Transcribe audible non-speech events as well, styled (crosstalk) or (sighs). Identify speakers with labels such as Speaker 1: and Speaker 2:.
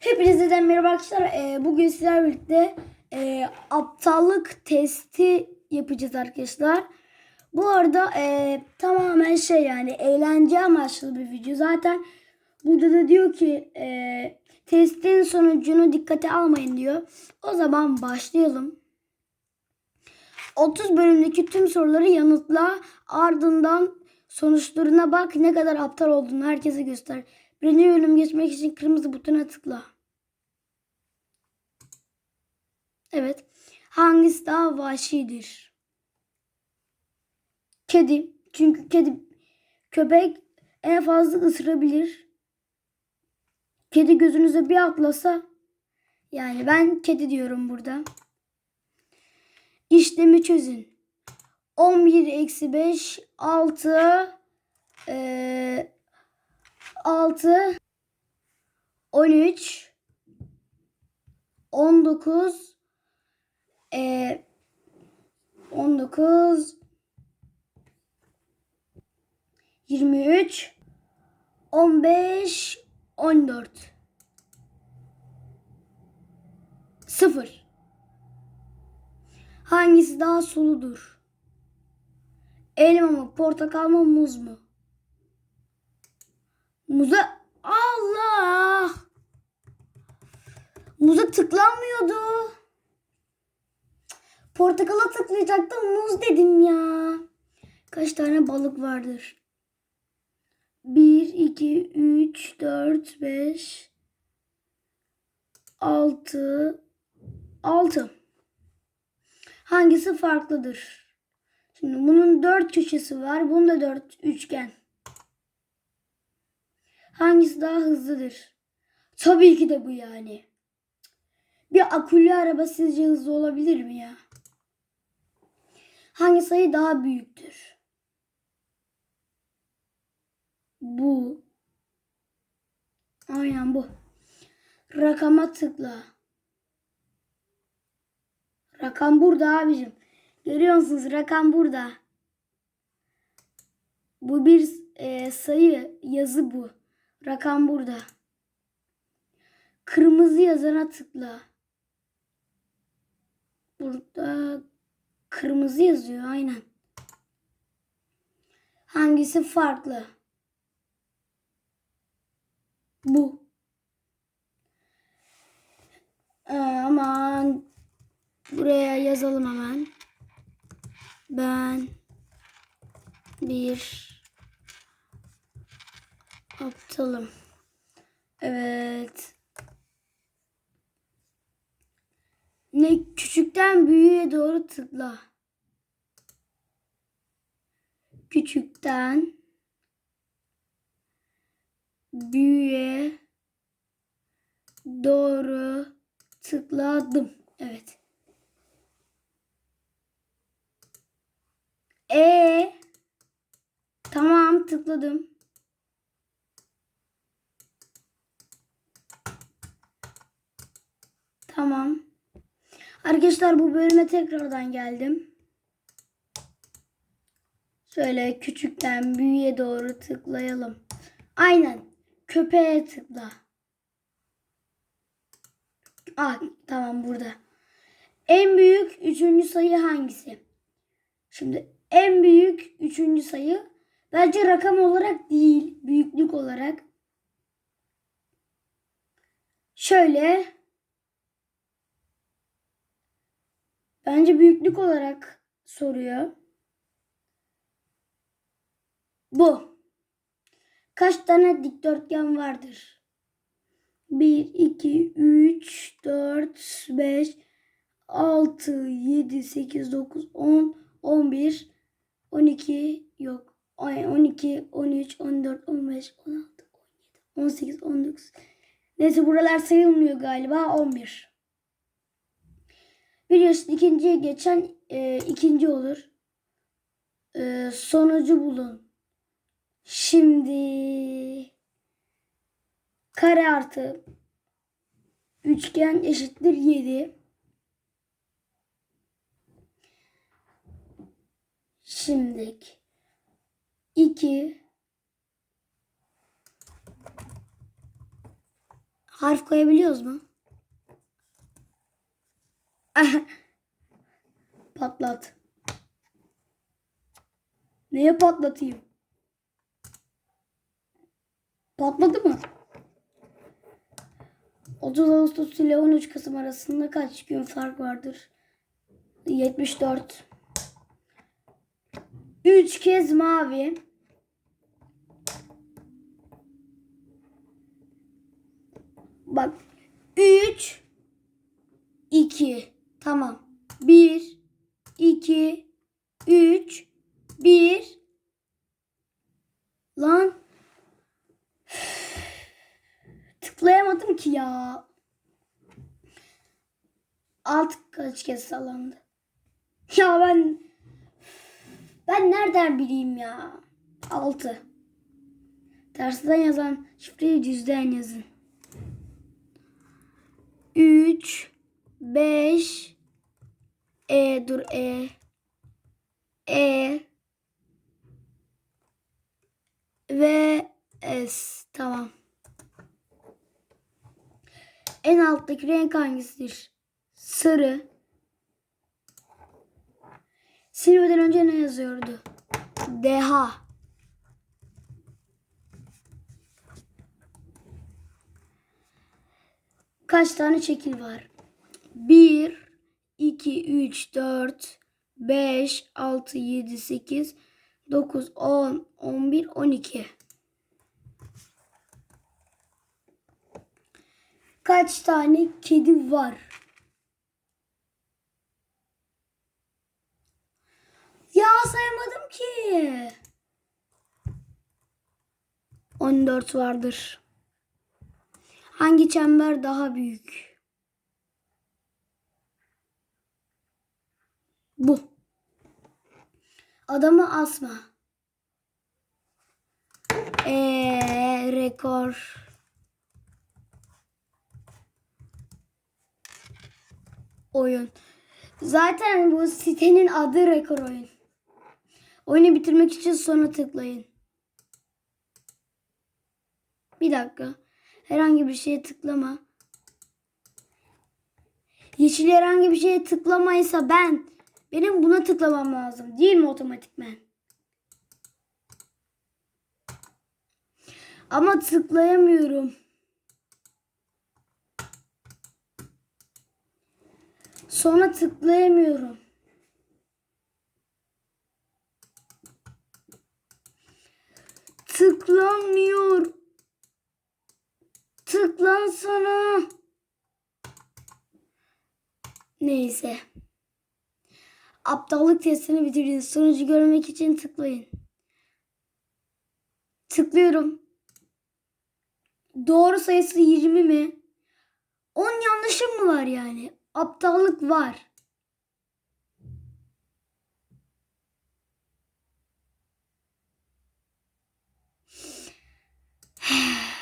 Speaker 1: Hepinize merhaba arkadaşlar. Ee, bugün sizlerle birlikte e, aptallık testi yapacağız arkadaşlar. Bu arada e, tamamen şey yani eğlence amaçlı bir video. Zaten burada da diyor ki e, testin sonucunu dikkate almayın diyor. O zaman başlayalım. 30 bölümdeki tüm soruları yanıtla ardından sonuçlarına bak ne kadar aptal olduğunu herkese göster. Birinci bölüm geçmek için kırmızı butona tıkla. Evet. Hangisi daha vahşidir? Kedi. Çünkü kedi köpek en fazla ısırabilir. Kedi gözünüze bir atlasa yani ben kedi diyorum burada. İşlemi çözün. 11 eksi 5 6 eee 6 13 19 e, 19 23 15 14 0 Hangisi daha suludur? Elma mı, portakal mı, muz mu? Muza Allah! Muza tıklanmıyordu. Portakala tıklayacaktım muz dedim ya. Kaç tane balık vardır? 1, 2, 3, 4, 5, 6, 6. Hangisi farklıdır? Şimdi bunun dört köşesi var. Bunun da dört üçgen. Hangisi daha hızlıdır? Tabii ki de bu yani. Bir akülü araba sizce hızlı olabilir mi ya? Hangi sayı daha büyüktür? Bu. Aynen bu. Rakama tıkla. Rakam burada abicim. Görüyor musunuz? Rakam burada. Bu bir e, sayı, yazı bu. Rakam burada. Kırmızı yazana tıkla. Burada kırmızı yazıyor aynen. Hangisi farklı? Bu. Ee, aman buraya yazalım hemen. Ben bir aptalım. Evet. Ne küçükten büyüğe doğru tıkla. Küçükten büyüğe doğru tıkladım. Evet. E tamam tıkladım. Tamam. Arkadaşlar bu bölüme tekrardan geldim. Şöyle küçükten büyüğe doğru tıklayalım. Aynen. Köpeğe tıkla. Ah tamam burada. En büyük üçüncü sayı hangisi? Şimdi en büyük üçüncü sayı bence rakam olarak değil büyüklük olarak. Şöyle bence büyüklük olarak soruyor. Bu. Kaç tane dikdörtgen vardır? 1, 2, 3, 4, 5, 6, 7, 8, 9, 10, 11, 12 yok. 12, 13, 14, 15, 16, 17, 18, 19. Neyse buralar sayılmıyor galiba. 11. Biliyorsun ikinciye geçen e, ikinci olur. E, sonucu bulun. Şimdi kare artı üçgen eşittir 7. Şimdi 2 Harf koyabiliyoruz mu? (laughs) Patlat. Neye patlatayım? Patladı mı? 30 Ağustos ile 13 Kasım arasında kaç gün fark vardır? 74. 3 kez mavi. Bak 3 2 tamam. 1 2 3 1 Lan (sighs) tıklayamadım ki ya. Alt kaç kez sallandı. (laughs) Ya ben ben nereden bileyim ya? 6. Tersten yazan şifreyi düzden yazın. 3 5 E dur E E ve S tamam. En alttaki renk hangisidir? Sarı. Silmeden önce ne yazıyordu? Deha. Kaç tane şekil var? 1, 2, 3, 4, 5, 6, 7, 8, 9, 10, 11, 12. Kaç tane kedi var? Ya sayamadım ki. 14 vardır. Hangi çember daha büyük? Bu. Adamı asma. Eee rekor. Oyun. Zaten bu sitenin adı rekor oyun. Oyunu bitirmek için sonra tıklayın. Bir dakika. Herhangi bir şeye tıklama. Yeşil herhangi bir şeye tıklamaysa ben benim buna tıklamam lazım. Değil mi otomatikmen? Ama tıklayamıyorum. Sonra tıklayamıyorum. Tıklanmıyor. Tıklansana. Neyse aptallık testini bitireceğiz. Sonucu görmek için tıklayın. Tıklıyorum. Doğru sayısı 20 mi? 10 yanlışım mı var yani? Aptallık var. (sighs)